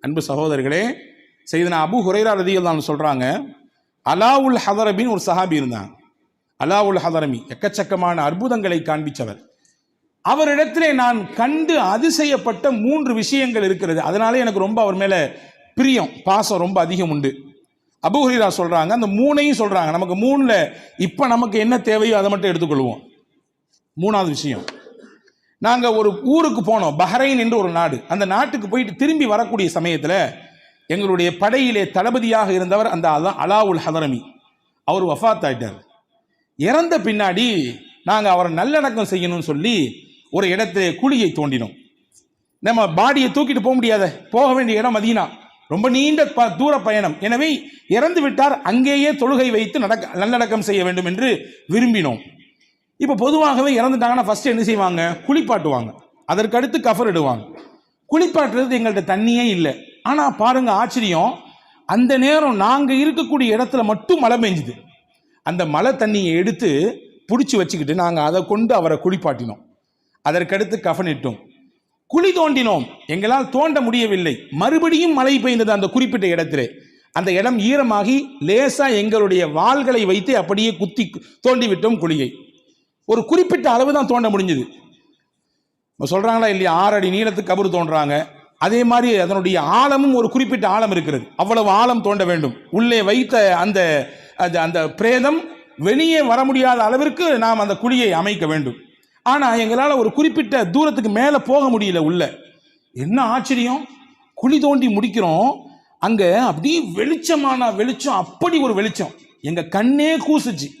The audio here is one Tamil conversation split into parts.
அன்பு சகோதரர்களே செய்தனா அபு ஹுரைரா ரதியல்லான்னு சொல்கிறாங்க அலாவுல் ஹதரபின்னு ஒரு சஹாபி இருந்தாங்க அலாவுல் ஹதரமி எக்கச்சக்கமான அற்புதங்களை காண்பிச்சவர். அவரிடத்திலே நான் கண்டு அதிசயப்பட்ட மூன்று விஷயங்கள் இருக்கிறது. அதனால எனக்கு ரொம்ப அவர் மேலே பிரியம் பாசம் ரொம்ப அதிகம் உண்டு. அபு சொல்கிறாங்க அந்த மூணையும் சொல்கிறாங்க நமக்கு மூணில் இப்போ நமக்கு என்ன தேவையோ அதை மட்டும் எடுத்துக்கொள்வோம். மூணாவது விஷயம் நாங்கள் ஒரு ஊருக்கு போனோம் பஹ்ரைன் என்று ஒரு நாடு. அந்த நாட்டுக்கு போயிட்டு திரும்பி வரக்கூடிய சமயத்தில் எங்களுடைய படையிலே தளபதியாக இருந்தவர் அந்த அலா அலாவுல் ஹதரமி. அவர் வஃபாத் ஆயிட்டார் இறந்த பின்னாடி நாங்கள் அவரை நல்லடக்கம் செய்யணும்னு சொல்லி ஒரு இடத்துல குழியை தோண்டினோம். நம்ம பாடியை தூக்கிட்டு போக முடியாத போக வேண்டிய இடம் மதீனா. ரொம்ப நீண்ட ப தூர பயணம். எனவே இறந்து விட்டார் அங்கேயே தொழுகை வைத்து நடக்க நல்லடக்கம் செய்ய வேண்டும் என்று விரும்பினோம். இப்போ பொதுவாகவே இறந்துட்டாங்கன்னா ஃபர்ஸ்ட் என்ன செய்வாங்க? குளிப்பாட்டுவாங்க. அதற்கடுத்து கஃபர் இடுவாங்க. குளிப்பாட்டுறது எங்கள்கிட்ட தண்ணியே இல்லை. ஆனால் பாருங்கள் ஆச்சரியம். அந்த நேரம் நாங்கள் இருக்கக்கூடிய இடத்துல மட்டும் மழை பெஞ்சுது. அந்த மழை தண்ணியை எடுத்து பிடிச்சி வச்சுக்கிட்டு நாங்கள் அதை கொண்டு அவரை குளிப்பாட்டினோம். அதற்கடுத்து கஃனிட்டோம் குழி தோண்டினோம். எங்களால் தோண்ட முடியவில்லை. மறுபடியும் மழை பெய்ந்தது அந்த குறிப்பிட்ட இடத்திலே. அந்த இடம் ஈரமாகி லேசாக எங்களுடைய வாள்களை வைத்து அப்படியே குத்தி தோண்டிவிட்டோம் குழியை. ஒரு குறிப்பிட்ட அளவு தான் தோண்ட முடிஞ்சுது. இப்போ சொல்கிறாங்களா இல்லையா? ஆறு அடி நீளத்துக்கு கபர் தோன்றாங்க. அதே மாதிரி அதனுடைய ஆழமும் ஒரு குறிப்பிட்ட ஆழம் இருக்கிறது. அவ்வளவு ஆழம் தோண்ட வேண்டும். உள்ளே வைத்த அந்த அந்த- அந்த பிரேதம் வெளியே வர முடியாத அளவிற்கு நாம் அந்த குழியை அமைக்க வேண்டும். ஆனால் எங்களால் ஒரு குறிப்பிட்ட தூரத்துக்கு மேலே போக முடியல உள்ள. என்ன ஆச்சரியம்? குழி தோண்டி முடிக்கிறோம். அங்கே அப்படியே வெளிச்சமான வெளிச்சம் அப்படி ஒரு வெளிச்சம். எங்கள் கண்ணே கூசுச்சு.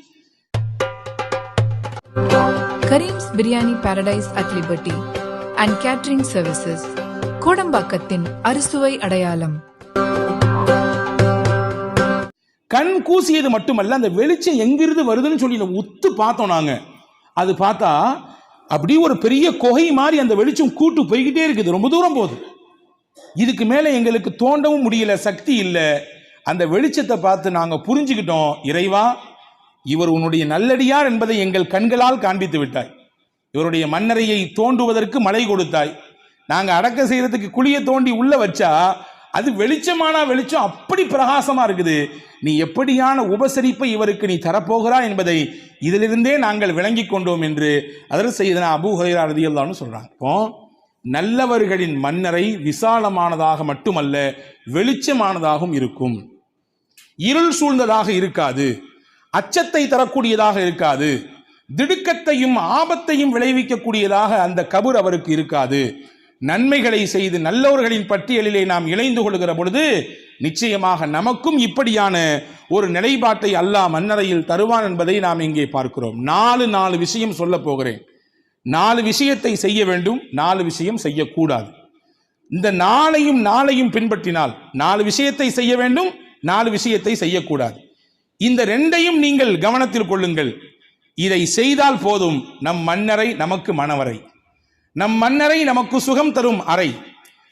Karim's biryani paradise at Liberty and catering services கோடம்பாக்கத்தின் அறுசுவை அடையாளம் கண் கூசியது மட்டுமல்ல அந்த வெளிச்சம் எங்கிருந்து வருதுன்னு சொல்லி உத்து பார்த்தோம் நாங்க. அது பார்த்தா அப்படியே ஒரு பெரிய குகை மாதிரி அந்த வெளிச்சம் கூட்டு போய்கிட்டே இருக்குது ரொம்ப தூரம் போகுது. இதுக்கு மேலே எங்களுக்கு தோண்டவும் முடியல சக்தி இல்லை. அந்த வெளிச்சத்தை பார்த்து நாங்கள் புரிஞ்சுக்கிட்டோம் இறைவா இவர் உன்னுடைய நல்லடியார் என்பதை எங்கள் கண்களால் காண்பித்து விட்டாய். இவருடைய மன்னரையை தோண்டுவதற்கு மழை கொடுத்தாய். நாங்கள் அடக்க செய்கிறதுக்கு குழியை தோண்டி உள்ள வச்சா அது வெளிச்சமானா வெளிச்சம் அப்படி பிரகாசமா இருக்குது. நீ எப்படியான உபசரிப்பை இவருக்கு நீ தரப்போகிறா என்பதை இதிலிருந்தே நாங்கள் விளங்கி கொண்டோம் என்று அதற்கு செய்தனா அபு ஹைரா ரதியல்லான்னு சொல்றாங்க. இப்போ நல்லவர்களின் மன்னரை விசாலமானதாக மட்டுமல்ல வெளிச்சமானதாகவும் இருக்கும். இருள் சூழ்ந்ததாக இருக்காது. அச்சத்தை தரக்கூடியதாக இருக்காது. திடுக்கத்தையும் ஆபத்தையும் விளைவிக்கக்கூடியதாக அந்த கபர் அவருக்கு இருக்காது. நன்மைகளை செய்து நல்லவர்களின் பட்டியலிலே நாம் இணைந்து கொள்கிற பொழுது நிச்சயமாக நமக்கும் இப்படியான ஒரு நிலைப்பாட்டை அல்லாஹ் மன்னரையில் தருவான் என்பதை நாம் இங்கே பார்க்கிறோம். நாலு நாலு விஷயம் சொல்ல போகிறேன். நாலு விஷயத்தை செய்ய வேண்டும் நாலு விஷயம் செய்யக்கூடாது. இந்த நாளையும் நாளையும் பின்பற்றினால் நாலு விஷயத்தை செய்ய வேண்டும் நாலு விஷயத்தை செய்யக்கூடாது. இந்த ரெண்டையும் நீங்கள் கவனத்தில் கொள்ளுங்கள். இதை செய்தால் போதும். நம் மன்னரை நமக்கு மணவரை. நம் மன்னரை நமக்கு சுகம் தரும் அறை.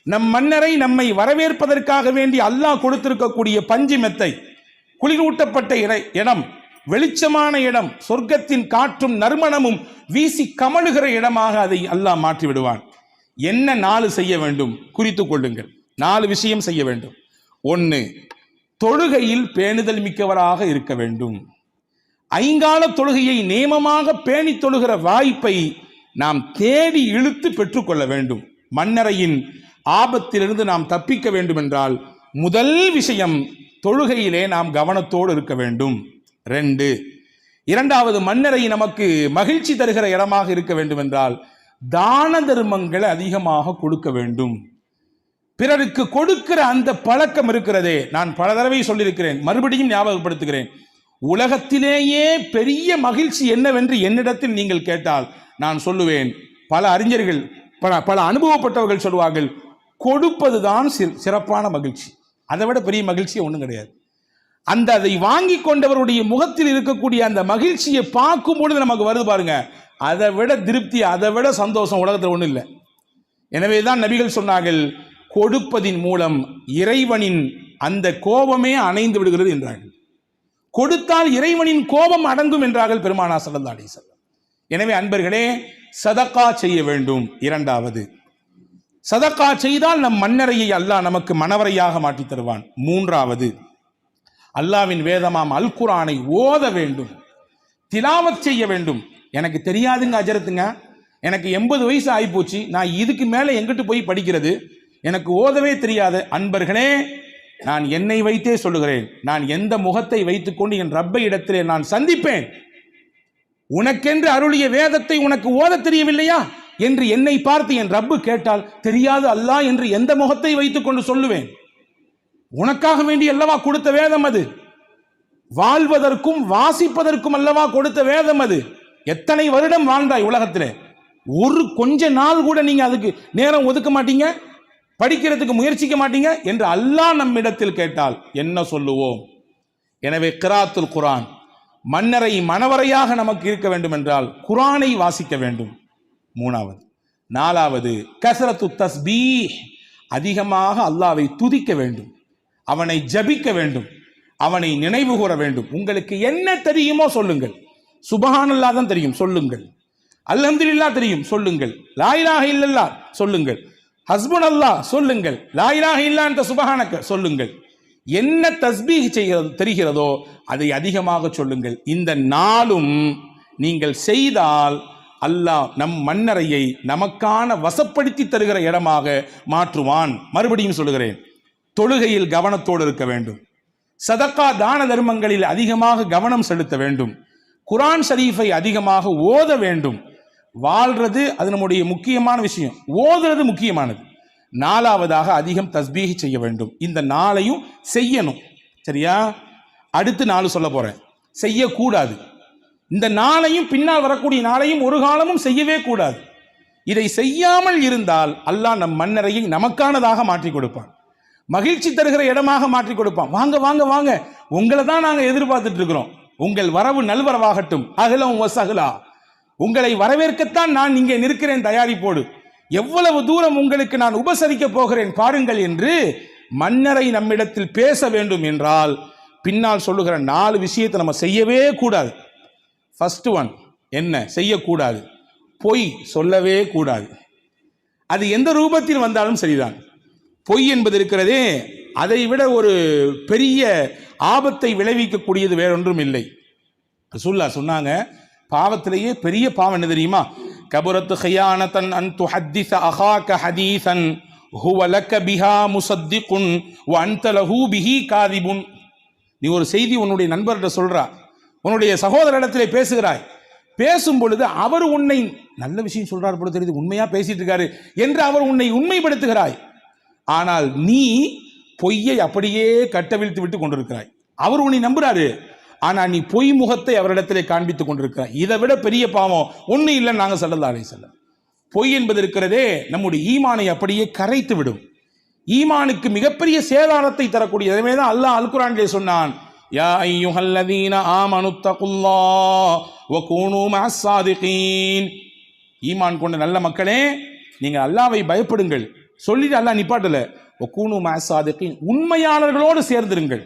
நம் மன்னரை நம்மை வரவேற்பதற்காக வேண்டி அல்லாஹ் கொடுத்திருக்கக்கூடிய பஞ்சு மெத்தை. குளிரூட்டப்பட்ட இட- இடம். வெளிச்சமான இடம். சொர்க்கத்தின் காற்றும் நறுமணமும் வீசி கமழுகிற இடமாக அதை அல்லாஹ் மாற்றி விடுவான் என்ன நாலு செய்ய வேண்டும்? குறித்து கொள்ளுங்கள். நாலு விஷயம் செய்ய வேண்டும். ஒன்று தொழுகையில் பேணுதல் மிக்கவராக இருக்க வேண்டும். ஐங்கால தொழுகையை நேமமாக பேணி தொழுகிற வாய்ப்பை நாம் தேடி இழுத்து பெற்றுக்கொள்ள வேண்டும். மன்னரையின் ஆபத்திலிருந்து நாம் தப்பிக்க வேண்டும் என்றால் முதல் விஷயம் தொழுகையிலே நாம் கவனத்தோடு இருக்க வேண்டும். ரெண்டு இரண்டாவது மன்னரை நமக்கு மகிழ்ச்சி தருகிற இடமாக இருக்க வேண்டும் என்றால் தான தர்மங்களை அதிகமாக கொடுக்க வேண்டும். பிறருக்கு கொடுக்கிற அந்த பழக்கம் இருக்கிறதே. நான் பல தடவை சொல்லியிருக்கிறேன். மறுபடியும் ஞாபகப்படுத்துகிறேன். உலகத்திலேயே பெரிய மகிழ்ச்சி என்னவென்று என்னிடத்தில் நீங்கள் கேட்டால் நான் சொல்லுவேன். பல அறிஞர்கள் பல பல அனுபவப்பட்டவர்கள் சொல்வார்கள் கொடுப்பதுதான் சி- சிறப்பான மகிழ்ச்சி. அதை விட பெரிய மகிழ்ச்சியே ஒன்றும் கிடையாது. அந்த அதை வாங்கி கொண்டவருடைய முகத்தில் இருக்கக்கூடிய அந்த மகிழ்ச்சியை பார்க்கும் பொழுது நமக்கு வருது பாருங்க. அதை விட திருப்தி அதை விட சந்தோஷம் உலகத்தில் ஒன்றும் இல்லை. எனவே தான் நபிகள் சொன்னார்கள் கொடுப்பதின் மூலம் இறைவனின் அந்த கோபமே அணைந்து விடுகிறது என்றார்கள். கொடுத்தால் இறைவனின் கோபம் அடங்கும் என்றார்கள் பெருமானா சல்லா அலைஹி எனவே அன்பர்களே சதக்கா செய்ய வேண்டும். இரண்டாவது சதக்கா செய்தால் நம் மன்னரையை அல்லாஹ் நமக்கு மணவரையாக மாற்றித் தருவான். மூன்றாவது அல்லாவின் வேதமாம் அல் குரானை ஓத வேண்டும். திலாவத் செய்ய வேண்டும். எனக்கு தெரியாதுங்க அஜரத்துங்க. எனக்கு எண்பது வயசு ஆகிப்போச்சு நான் இதுக்கு மேலே எங்கிட்டு போய் படிக்கிறது? எனக்கு ஓதவே தெரியாத. அன்பர்களே நான் என்னை வைத்தே சொல்லுகிறேன். நான் எந்த முகத்தை வைத்துக்கொண்டு என் ரப்பை இடத்திலே நான் சந்திப்பேன்? உனக்கென்று அருளிய வேதத்தை உனக்கு ஓத தெரியவில்லையா? என்று என்னை பார்த்து என் ரப்பு கேட்டால் தெரியாது அல்லாஹ் என்று எந்த முகத்தை வைத்துக்கொண்டு சொல்லுவேன்? உனக்காக வேண்டி அல்லவா கொடுத்த வேதம் அது? வாழ்வதற்கும் வாசிப்பதற்கும் அல்லவா கொடுத்த வேதம் அது? எத்தனை வருடம் வாழ்ந்தாய் உலகத்திலே? ஒரு கொஞ்ச நாள் கூட நீங்க அதுக்கு நேரம் ஒதுக்க மாட்டீங்க? படிக்கிறதுக்கு முயற்சிக்க மாட்டீங்க என்று அல்லாஹ் நம்மிடத்தில் கேட்டால் என்ன சொல்லுவோம்? எனவே கிராத்துல் குரான் மன்னரை மணவரையாக நமக்கு இருக்க வேண்டும் என்றால் குரானை வாசிக்க வேண்டும். மூணாவது. நாலாவது கசரத்து தஸ்பீ அதிகமாக அல்லாவை துதிக்க வேண்டும். அவனை ஜபிக்க வேண்டும். அவனை நினைவு கூற வேண்டும். உங்களுக்கு என்ன தெரியுமோ சொல்லுங்கள். சுபஹானல்லா தான் தெரியும். சொல்லுங்கள். அல்ஹம்துலில்லாஹ் தெரியும். சொல்லுங்கள். லாயிலாக இல்லல்லா சொல்லுங்கள். ஹஸ்புன் அல்லாஹ் சொல்லுங்கள். லாயிலாக இல்லான்ற சுபஹானக்க சொல்லுங்கள். என்ன தஸ்பீக் செய்கிறது தெரிகிறதோ அதை அதிகமாக சொல்லுங்கள். இந்த நாளும் நீங்கள் செய்தால் அல்லாஹ் நம் மன்னரையை நமக்கான வசப்படுத்தி தருகிற இடமாக மாற்றுவான். மறுபடியும் சொல்லுகிறேன். தொழுகையில் கவனத்தோடு இருக்க வேண்டும். சதக்கா தான தர்மங்களில் அதிகமாக கவனம் செலுத்த வேண்டும். குரான் ஷரீஃபை அதிகமாக ஓத வேண்டும். வாழ்றது அது நம்முடைய முக்கியமான விஷயம். ஓதுறது முக்கியமானது. நாலாவதாக அதிகம் தஸ்பீகி செய்ய வேண்டும். இந்த நாளையும் செய்யணும். சரியா? அடுத்து நாலு சொல்ல போகிறேன் செய்யக்கூடாது. இந்த நாளையும் பின்னால் வரக்கூடிய நாளையும் ஒரு காலமும் செய்யவே கூடாது. இதை செய்யாமல் இருந்தால் அல்லாஹ் நம் மன்னரையை நமக்கானதாக மாற்றி கொடுப்பான். மகிழ்ச்சி தருகிற இடமாக மாற்றி கொடுப்பான். வாங்க வாங்க வாங்க. உங்களை தான் நாங்கள் எதிர்பார்த்துட்டு இருக்கிறோம். உங்கள் வரவு நல்வரவாகட்டும். அகலம் வசகலா. உங்களை வரவேற்கத்தான் நான் இங்கே நிற்கிறேன் தயாரிப்போடு எவ்வளவு தூரம் உங்களுக்கு நான் உபசரிக்கப் போகிறேன் பாருங்கள் என்று மன்னரை நம்மிடத்தில் பேச வேண்டும் என்றால் பின்னால் சொல்லுகிற நாலு விஷயத்தை நம்ம செய்யவே கூடாது. ஃபஸ்ட்டு ஒன் என்ன? செய்யக்கூடாது. பொய் சொல்லவே கூடாது. அது எந்த ரூபத்தில் வந்தாலும் சரிதான். பொய் என்பது இருக்கிறதே அதை விட ஒரு பெரிய ஆபத்தை விளைவிக்கக்கூடியது வேறொன்றும் இல்லை. ரசூல்லா சொன்னாங்க பாவத்திலேயே பெரிய பாவம் என்ன தெரியுமா? கபுரத்து ஹயானத்தன் அன் துஹத்திஸ அஹாக ஹதீசன் ஹுவ பிஹா முசத்திகுன் வ அன்த லஹூ பிஹி காதிபுன். நீ ஒரு செய்தி உன்னுடைய நண்பர்கிட்ட சொல்கிறா உன்னுடைய சகோதரிடத்திலே பேசுகிறாய். பேசும் பொழுது அவர் உன்னை நல்ல விஷயம் சொல்றார் போல தெரியுது உண்மையாக பேசிட்டு இருக்காரு என்று அவர் உன்னை உண்மைப்படுத்துகிறாய். ஆனால் நீ பொய்யை அப்படியே கட்டவிழ்த்து விட்டு கொண்டிருக்கிறாய். அவர் உன்னை நம்புறாரு. ஆனால் நீ பொய் முகத்தை அவரிடத்திலே காண்பித்துக் கொண்டிருக்கிறாய். இதை விட பெரிய பாவம் ஒன்றும் இல்லை நாங்கள் செல்லதாலே செல்ல பொய் என்பது இருக்கிறதே நம்முடைய ஈமானை அப்படியே கரைத்து விடும். ஈமானுக்கு மிகப்பெரிய சேதாரத்தை தரக்கூடிய எனவே தான் அல்லாஹ் அல்குரான்லே சொன்னான் யா ஐயுஹல்லதீன ஆமனு தகுல்லாஹ் வ கூனு ஈமான் கொண்ட நல்ல மக்களே நீங்கள் அல்லாவை பயப்படுங்கள். சொல்லிட்டு அல்லாஹ் நிப்பாட்டல வ கூனு உண்மையாளர்களோடு சேர்ந்திருங்கள்.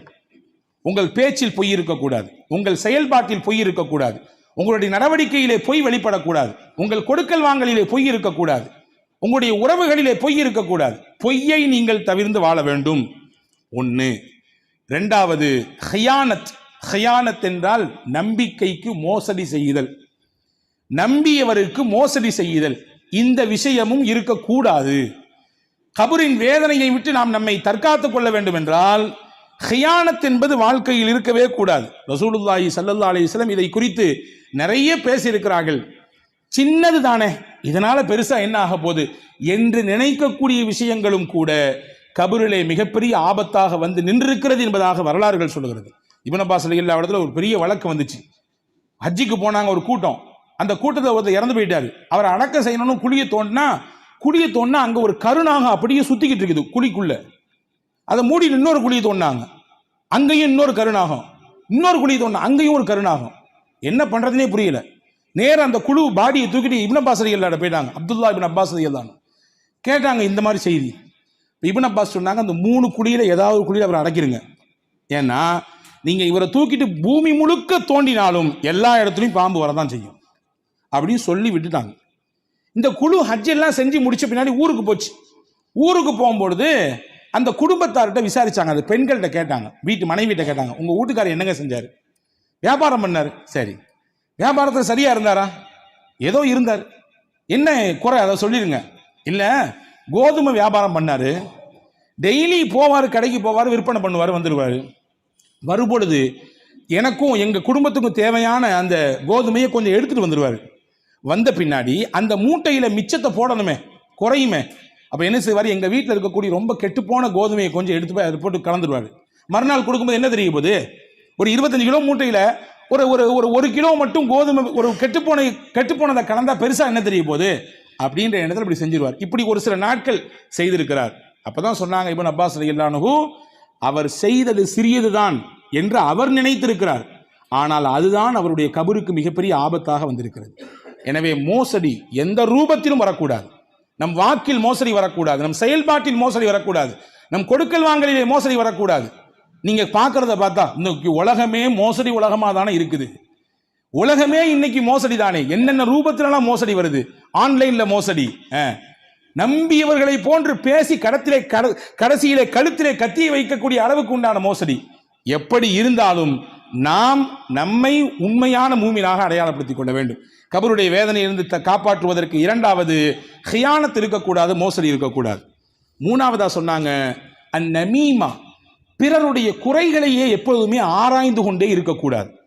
உங்கள் பேச்சில் பொய் இருக்கக்கூடாது. உங்கள் செயல்பாட்டில் பொய் இருக்கக்கூடாது. உங்களுடைய நடவடிக்கையிலே பொய் வெளிப்படக்கூடாது. உங்கள் கொடுக்கல் வாங்கலிலே பொய் இருக்கக்கூடாது. உங்களுடைய உறவுகளிலே பொய் இருக்கக்கூடாது. பொய்யை நீங்கள் தவிர்ந்து வாழ வேண்டும். ஒன்று ரெண்டாவது ஹயானத். ஹயானத் என்றால் நம்பிக்கைக்கு மோசடி செய்தல். நம்பியவருக்கு மோசடி செய்தல். இந்த விஷயமும் இருக்கக்கூடாது. கபரின் வேதனையை விட்டு நாம் நம்மை தற்காத்துக் கொள்ள வேண்டும் என்றால் ஹியானத் என்பது வாழ்க்கையில் இருக்கவே கூடாது. ரசூலுல்லாஹி சல்லல்லா அலிஸ்லம் இதை குறித்து நிறைய பேசியிருக்கிறார்கள். சின்னது தானே. இதனால் பெருசாக என்ன ஆக போகுது? என்று நினைக்கக்கூடிய விஷயங்களும் கூட கபரிலே மிகப்பெரிய ஆபத்தாக வந்து நின்றிருக்கிறது என்பதாக வரலாறுகள் சொல்லுகிறது. இப்னு அப்பாஸ் ரலியல்லாஹு இடத்துல ஒரு பெரிய வழக்கு வந்துச்சு. ஹஜ்ஜிக்கு போனாங்க ஒரு கூட்டம். அந்த கூட்டத்தில் ஒருத்தர் இறந்து போயிட்டாரு. அவரை அடக்க செய்யணும்னு குழியை தோண்டினா குழியை தோண்டினா அங்கே ஒரு கருணாக அப்படியே சுத்திக்கிட்டு இருக்குது குழிக்குள்ளே. அதை மூடி இன்னொரு குழியை தோண்டினாங்க. அங்கேயும் இன்னொரு கருணாகம். இன்னொரு குழியை தோண்டினா அங்கேயும் ஒரு கருணாகம். என்ன பண்ணுறதுனே புரியல. நேராக அந்த குழு பாடியை தூக்கிட்டு இப்ன அப்பாஸ் ரலியல்லாஹு போயிட்டாங்க. அப்துல்லா இபின் அப்பாஸ் ரலியல்லாஹு கேட்டாங்க இந்த மாதிரி செய்தி. இபின் அப்பாஸ் சொன்னாங்க அந்த மூணு குழியில் ஏதாவது ஒரு குழியில் அவரை அடைக்கிருங்க. ஏன்னா நீங்கள் இவரை தூக்கிட்டு பூமி முழுக்க தோண்டினாலும் எல்லா இடத்துலையும் பாம்பு வரதான் செய்யும். அப்படின்னு சொல்லி விட்டுட்டாங்க. இந்த குழு ஹஜ் எல்லாம் செஞ்சு முடிச்ச பின்னாடி ஊருக்கு போச்சு. ஊருக்கு போகும்பொழுது அந்த குடும்பத்தார்கிட்ட விசாரிச்சாங்க. அந்த பெண்கள்கிட்ட கேட்டாங்க. வீட்டு மனைவிட்ட கேட்டாங்க. உங்கள் வீட்டுக்காரர் என்னங்க செஞ்சார்? வியாபாரம் பண்ணார். சரி. வியாபாரத்தில் சரியாக இருந்தாரா? ஏதோ இருந்தார். என்ன குறை? அதை சொல்லிடுங்க இல்லை கோதுமை வியாபாரம் பண்ணார். டெய்லி போவார் கடைக்கு போவார் விற்பனை பண்ணுவார் வந்துடுவார் வரும்பொழுது எனக்கும் எங்கள் குடும்பத்துக்கும் தேவையான அந்த கோதுமையை கொஞ்சம் எடுத்துகிட்டு வந்துடுவார் வந்த பின்னாடி அந்த மூட்டையில் மிச்சத்தை போடணுமே குறையுமே. அப்போ என்ன செய்வார்? எங்கள் வீட்டில் இருக்கக்கூடிய ரொம்ப கெட்டுப்போன கோதுமையை கொஞ்சம் எடுத்து போய் அதை போட்டு கலந்துருவார். மறுநாள் கொடுக்கும்போது என்ன தெரிய போகுது? ஒரு இருபத்தஞ்சு கிலோ மூட்டையில் ஒரு ஒரு ஒரு ஒரு கிலோ மட்டும் கோதுமை ஒரு கெட்டுப்போன கெட்டுப்போனதை கலந்தால் பெருசாக என்ன தெரிய போகுது? அப்படின்ற எண்ணத்தில் இப்படி செஞ்சிருவார். இப்படி ஒரு சில நாட்கள் செய்திருக்கிறார். அப்பதான் சொன்னாங்க இவன் அப்பாஸ் ரலியல்லாஹு அவர் செய்தது சிறியது தான் என்று அவர் நினைத்திருக்கிறார். ஆனால் அதுதான் அவருடைய கபருக்கு மிகப்பெரிய ஆபத்தாக வந்திருக்கிறது. எனவே மோசடி எந்த ரூபத்திலும் வரக்கூடாது. நம் வாக்கில் மோசடி வரக்கூடாது நம் செயல்பாட்டில் மோசடி வரக்கூடாது நம் கொடுக்கல் வாங்கலிலே மோசடி வரக்கூடாது. நீங்கள் பார்க்குறத பார்த்தா இன்னைக்கு உலகமே மோசடி உலகமாக தானே இருக்குது. உலகமே இன்னைக்கு மோசடி தானே என்னென்ன ரூபத்திலலாம் மோசடி வருது? ஆன்லைனில் மோசடி நம்பியவர்களை போன்று பேசி கடத்திலே கட- கடைசியிலே கழுத்திலே கத்தியை வைக்கக்கூடிய அளவுக்கு உண்டான மோசடி. எப்படி இருந்தாலும் நாம் நம்மை உண்மையான மூமினாக அடையாளப்படுத்திக் கொள்ள வேண்டும். கபருடைய வேதனையிலிருந்து த- காப்பாற்றுவதற்கு இரண்டாவது ஹியானத் இருக்கக்கூடாது மோசடி இருக்கக்கூடாது. மூணாவதா சொன்னாங்க அந்நமீமா பிறருடைய குறைகளையே எப்பொழுதுமே ஆராய்ந்து கொண்டே இருக்கக்கூடாது.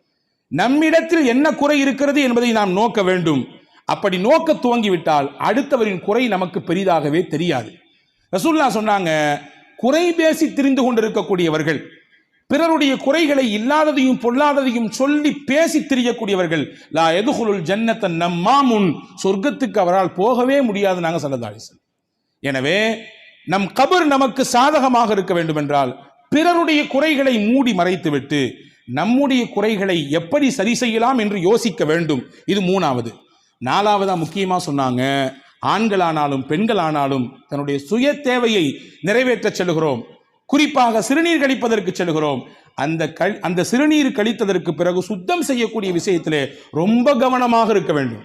நம்மிடத்தில் என்ன குறை இருக்கிறது என்பதை நாம் நோக்க வேண்டும். அப்படி நோக்க துவங்கிவிட்டால் அடுத்தவரின் குறை நமக்கு பெரிதாகவே தெரியாது. ரசூல்லா சொன்னாங்க குறை பேசி திரிந்து கொண்டிருக்கக்கூடியவர்கள் பிறருடைய குறைகளை இல்லாததையும் பொல்லாததையும் சொல்லி பேசி திரியக்கூடியவர்கள் லா எதுகுலுல் ஜன்னத்தன் நம்மாமுன். சொர்க்கத்துக்கு அவரால் போகவே முடியாது நாங்கள் சல்லதாரிசன் எனவே நம் கபர் நமக்கு சாதகமாக இருக்க வேண்டும் என்றால் பிறருடைய குறைகளை மூடி மறைத்துவிட்டு நம்முடைய குறைகளை எப்படி சரி செய்யலாம் என்று யோசிக்க வேண்டும். இது மூணாவது. நாலாவதா முக்கியமாக சொன்னாங்க ஆண்களானாலும் பெண்களானாலும் தன்னுடைய சுய தேவையை நிறைவேற்றச் செல்கிறோம் குறிப்பாக சிறுநீர் கழிப்பதற்கு செல்கிறோம். அந்த கல் அந்த சிறுநீர் கழித்ததற்கு பிறகு சுத்தம் செய்யக்கூடிய விஷயத்தில் ரொம்ப கவனமாக இருக்க வேண்டும்.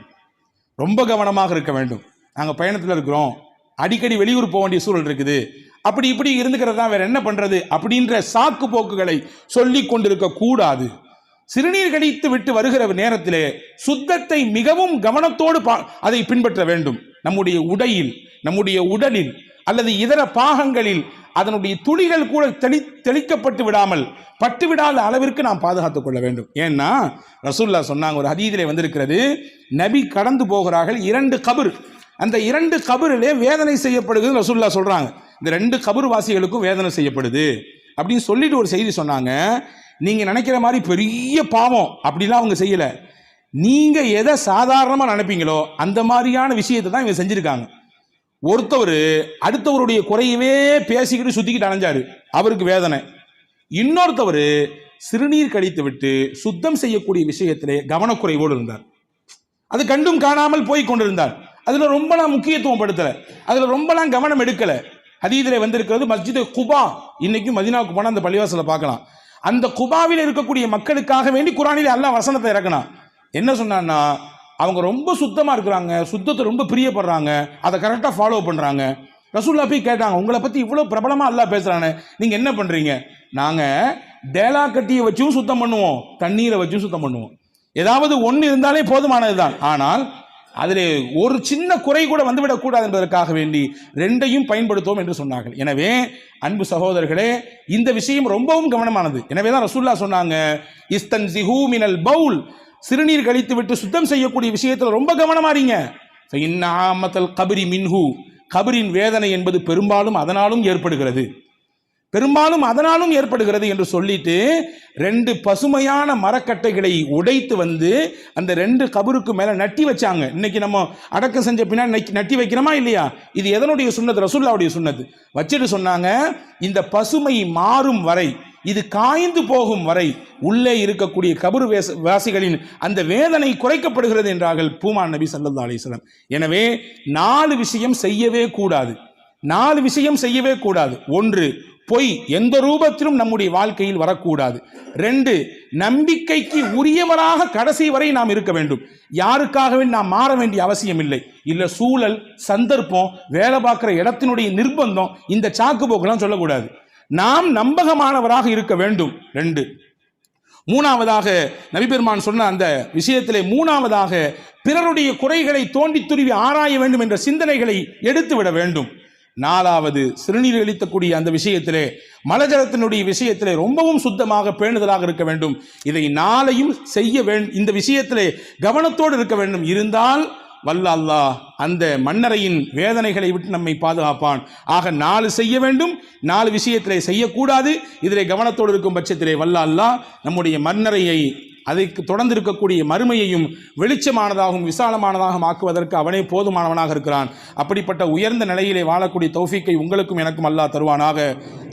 ரொம்ப கவனமாக இருக்க வேண்டும். நாங்கள் பயணத்தில் இருக்கிறோம். அடிக்கடி வெளியூர் போக வேண்டிய சூழல் இருக்குது. அப்படி இப்படி இருந்துக்கிறது தான் வேற என்ன பண்ணுறது அப்படின்ற சாக்கு போக்குகளை சொல்லி கொண்டிருக்க கூடாது. சிறுநீர் கழித்து விட்டு வருகிற நேரத்திலே சுத்தத்தை மிகவும் கவனத்தோடு பா- அதை பின்பற்ற வேண்டும். நம்முடைய உடையில் நம்முடைய உடலில் அல்லது இதர பாகங்களில் அதனுடைய துளிகள் கூட தெளி தெளிக்கப்பட்டு விடாமல் பட்டு விடாத அளவிற்கு நாம் பாதுகாத்துக் கொள்ள வேண்டும். ஏன்னா ரசூல்லா சொன்னாங்க ஒரு ஹதீதிலே வந்திருக்கிறது நபி கடந்து போகிறார்கள் இரண்டு கபர். அந்த இரண்டு கபரிலே வேதனை செய்யப்படுகிறது ரசூல்லா சொல்றாங்க. இந்த ரெண்டு கபர் வாசிகளுக்கும் வேதனை செய்யப்படுது. அப்படின்னு சொல்லிட்டு ஒரு செய்தி சொன்னாங்க நீங்க நினைக்கிற மாதிரி பெரிய பாவம் அப்படிலாம் அவங்க செய்யல. நீங்க எதை சாதாரணமாக நினைப்பீங்களோ அந்த மாதிரியான விஷயத்தை தான் இவங்க செஞ்சிருக்காங்க. ஒருத்தவர் அடுத்தவருடைய குறையவே பேசிக்கிட்டு சுத்திக்கிட்டு அலைஞ்சாரு. அவருக்கு வேதனை. இன்னொருத்தவர் சிறுநீர் கழித்து விட்டு சுத்தம் செய்யக்கூடிய விஷயத்திலே கவனக்குறைவோடு இருந்தார். அது கண்டும் காணாமல் போய் கொண்டிருந்தார். அதுல ரொம்பலாம் முக்கியத்துவம் படுத்தல. அதுல ரொம்பலாம் கவனம் எடுக்கல. ஹதீதிலே வந்திருக்கிறது மஸ்ஜித் குபா. இன்னைக்கும் மதினாவுக்கு போனால் அந்த பள்ளிவாசலை பார்க்கலாம். அந்த குபாவில் இருக்கக்கூடிய மக்களுக்காக வேண்டி குரானிலே அல்லாஹ் வசனத்தை இறக்கணும் என்ன சொன்னான்னா அவங்க ரொம்ப சுத்தமாக இருக்கிறாங்க சுத்தத்தை ரொம்ப பிரியப்படுறாங்க அதை கரெக்டாக ஃபாலோ பண்ணுறாங்க ரசூல்லா போய் கேட்டாங்க உங்களை பற்றி இவ்வளோ பிரபலமாக எல்லாம் பேசுகிறானே நீங்கள் என்ன பண்ணுறீங்க நாங்கள் டேலா கட்டியை வச்சும் சுத்தம் பண்ணுவோம் தண்ணீரை வச்சும் சுத்தம் பண்ணுவோம். ஏதாவது ஒன்று இருந்தாலே போதுமானது தான் ஆனால் அதில் ஒரு சின்ன குறை கூட வந்துவிடக்கூடாது என்பதற்காக வேண்டி ரெண்டையும் பயன்படுத்துவோம் என்று சொன்னார்கள். எனவே அன்பு சகோதரர்களே இந்த விஷயம் ரொம்பவும் கவனமானது. எனவே தான் ரசூல்லா சொன்னாங்க இஸ்தன் மினல் பவுல். சிறுநீர் கழித்து விட்டு சுத்தம் செய்யக்கூடிய விஷயத்தில் ரொம்ப கவனமாறீங்க. ஆமத்தல் கபரி மின்ஹு. கபரின் வேதனை என்பது பெரும்பாலும் அதனாலும் ஏற்படுகிறது. பெரும்பாலும் அதனாலும் ஏற்படுகிறது என்று சொல்லிட்டு ரெண்டு பசுமையான மரக்கட்டைகளை உடைத்து வந்து அந்த ரெண்டு கபருக்கு மேல நட்டி வச்சாங்க. இன்னைக்கு நம்ம அடக்கம் செஞ்ச பின்னாடி நட்டி வைக்கிறோமா இல்லையா? இது எதனுடைய சுண்ணது ரசுல்லாவுடைய சுண்ணது வச்சுட்டு சொன்னாங்க இந்த பசுமை மாறும் வரை இது காய்ந்து போகும் வரை உள்ளே இருக்கக்கூடிய கபரு வாசிகளின் அந்த வேதனை குறைக்கப்படுகிறது என்றார்கள் பூமான் நபி சல்லா அலிஸ்லாம் எனவே நாலு விஷயம் செய்யவே கூடாது. நாலு விஷயம் செய்யவே கூடாது. ஒன்று பொய் எந்த ரூபத்திலும் நம்முடைய வாழ்க்கையில் வரக்கூடாது. ரெண்டு நம்பிக்கைக்கு உரியவராக கடைசி வரை நாம் இருக்க வேண்டும். யாருக்காகவே நாம் மாற வேண்டிய அவசியம் இல்லை. இல்லை சூழல் சந்தர்ப்பம் வேலை பார்க்குற இடத்தினுடைய நிர்பந்தம் இந்த சாக்கு போக்கெல்லாம் சொல்லக்கூடாது. நாம் நம்பகமானவராக இருக்க வேண்டும். ரெண்டு மூணாவதாக நபிபெருமான் சொன்ன அந்த விஷயத்திலே மூணாவதாக பிறருடைய குறைகளை தோண்டி துருவி ஆராய வேண்டும் என்ற சிந்தனைகளை எடுத்து விட வேண்டும். நாலாவது சிறுநீர் அளித்தக்கூடிய அந்த விஷயத்திலே மலஜலத்தினுடைய விஷயத்திலே ரொம்பவும் சுத்தமாக பேணுதலாக இருக்க வேண்டும். இதை நாளையும் செய்ய வேண்டும் இந்த விஷயத்திலே கவனத்தோடு இருக்க வேண்டும். இருந்தால் வல்ல அல்லாஹ் அந்த மன்னரையின் வேதனைகளை விட்டு நம்மை பாதுகாப்பான். ஆக நாலு செய்ய வேண்டும். நாலு விஷயத்திலே செய்யக்கூடாது. இதிலே கவனத்தோடு இருக்கும் பட்சத்திலே வல்ல அல்லாஹ் நம்முடைய மன்னரையை அதைக்கு தொடர்ந்து இருக்கக்கூடிய மறுமையையும் வெளிச்சமானதாகவும் விசாலமானதாகவும் ஆக்குவதற்கு அவனே போதுமானவனாக இருக்கிறான். அப்படிப்பட்ட உயர்ந்த நிலையிலே வாழக்கூடிய தௌஃபிக்கை உங்களுக்கும் எனக்கும் அல்லாஹ் தருவானாக.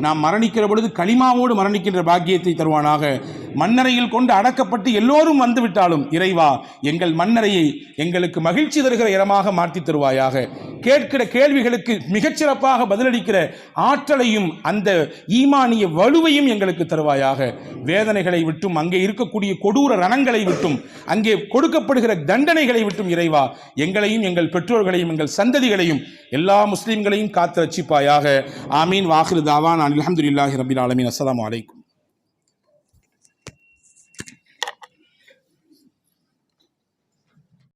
நாம் மரணிக்கிற பொழுது களிமாவோடு மரணிக்கின்ற பாக்கியத்தை தருவானாக. மன்னரையில் கொண்டு அடக்கப்பட்டு எல்லோரும் வந்துவிட்டாலும் இறைவா எங்கள் மன்னரையை எங்களுக்கு மகிழ்ச்சி தருகிற இடமாக மாற்றி தருவாயாக. கேட்கிற கேள்விகளுக்கு மிகச்சிறப்பாக பதிலளிக்கிற ஆற்றலையும் அந்த ஈமானிய வலுவையும் எங்களுக்கு தருவாயாக. வேதனைகளை விட்டும் அங்கே இருக்கக்கூடிய கொடூர ரணங்களை விட்டும் அங்கே கொடுக்கப்படுகிற தண்டனைகளை விட்டும் இறைவா எங்களையும் எங்கள் பெற்றோர்களையும் எங்கள் சந்ததிகளையும் எல்லா முஸ்லீம்களையும் காத்து ரச்சிப்பாயாக ஆமீன். வாஹிரு தாவான். அலமதுல்லாஹி ரபின் ஆலமீன். அஸ்லாம் வலைக்கும்